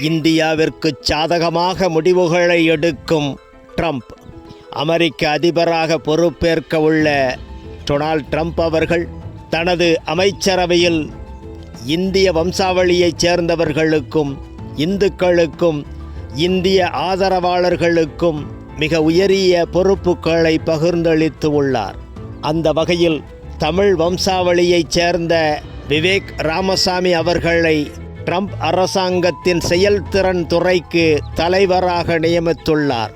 இந்தியாவிற்கு சாதகமாக முடிவுகளை எடுக்கும் ட்ரம்ப். அமெரிக்க அதிபராக பொறுப்பேற்க உள்ள டொனால்ட் ட்ரம்ப் அவர்கள் தனது அமைச்சரவையில் இந்திய வம்சாவளியைச் சேர்ந்தவர்களுக்கும் இந்துக்களுக்கும் இந்திய ஆதரவாளர்களுக்கும் மிக உயரிய பொறுப்புகளை பகிர்ந்தளித்து உள்ளார். அந்த வகையில் தமிழ் வம்சாவளியைச் சேர்ந்த விவேக் ராமசாமி அவர்களை ட்ரம்ப் அரசாங்கத்தின் செயல்திறன் துறைக்கு தலைவராக நியமித்துள்ளார்.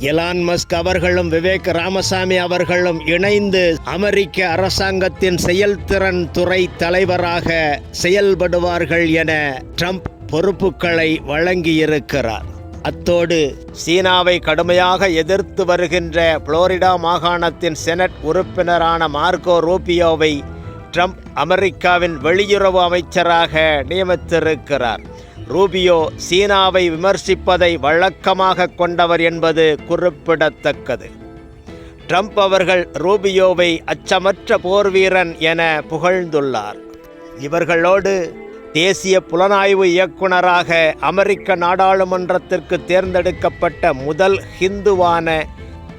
எலான் மஸ்க் அவர்களும் விவேக் ராமசாமி அவர்களும் இணைந்து அமெரிக்க அரசாங்கத்தின் செயல்திறன் துறை தலைவராக செயல்படுவார்கள் என ட்ரம்ப் பொறுப்புகளை வழங்கியிருக்கிறார். அத்தோடு சீனாவை கடுமையாக எதிர்த்து வருகின்ற புளோரிடா மாகாணத்தின் செனட் உறுப்பினரான மார்க்கோ ரூபியோவை ட்ரம்ப் அமெரிக்காவின் வெளியுறவு அமைச்சராக நியமித்திருக்கிறார். ரூபியோ சீனாவை விமர்சிப்பதை வழக்கமாக கொண்டவர் என்பது குறிப்பிடத்தக்கது. ட்ரம்ப் அவர்கள் ரூபியோவை அச்சமற்ற போர்வீரன் என புகழ்ந்துள்ளார். இவர்களோடு தேசிய புலனாய்வு இயக்குனராக அமெரிக்க நாடாளுமன்றத்திற்கு தேர்ந்தெடுக்கப்பட்ட முதல் ஹிந்துவான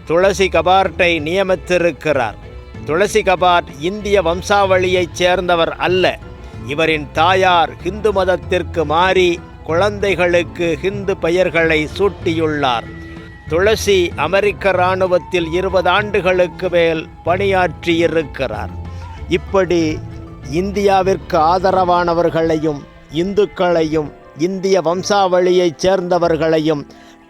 துளசி கபார்ட்டை நியமித்திருக்கிறார். துளசி கபாட் இந்திய வம்சாவளியைச் சேர்ந்தவர் அல்ல. இவரின் தாயார் ஹிந்து மதத்திற்கு மாறி குழந்தைகளுக்கு ஹிந்து பெயர்களை சூட்டியுள்ளார். துளசி அமெரிக்க இராணுவத்தில் இருபது ஆண்டுகளுக்கு மேல் பணியாற்றியிருக்கிறார். இப்படி இந்தியாவிற்கு ஆதரவானவர்களையும் இந்துக்களையும் இந்திய வம்சாவளியைச் சேர்ந்தவர்களையும்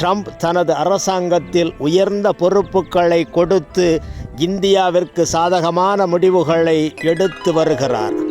ட்ரம்ப் தனது அரசாங்கத்தில் உயர்ந்த பொறுப்புகளை கொடுத்து இந்தியாவிற்கு சாதகமான முடிவுகளை எடுத்து வருகிறார்.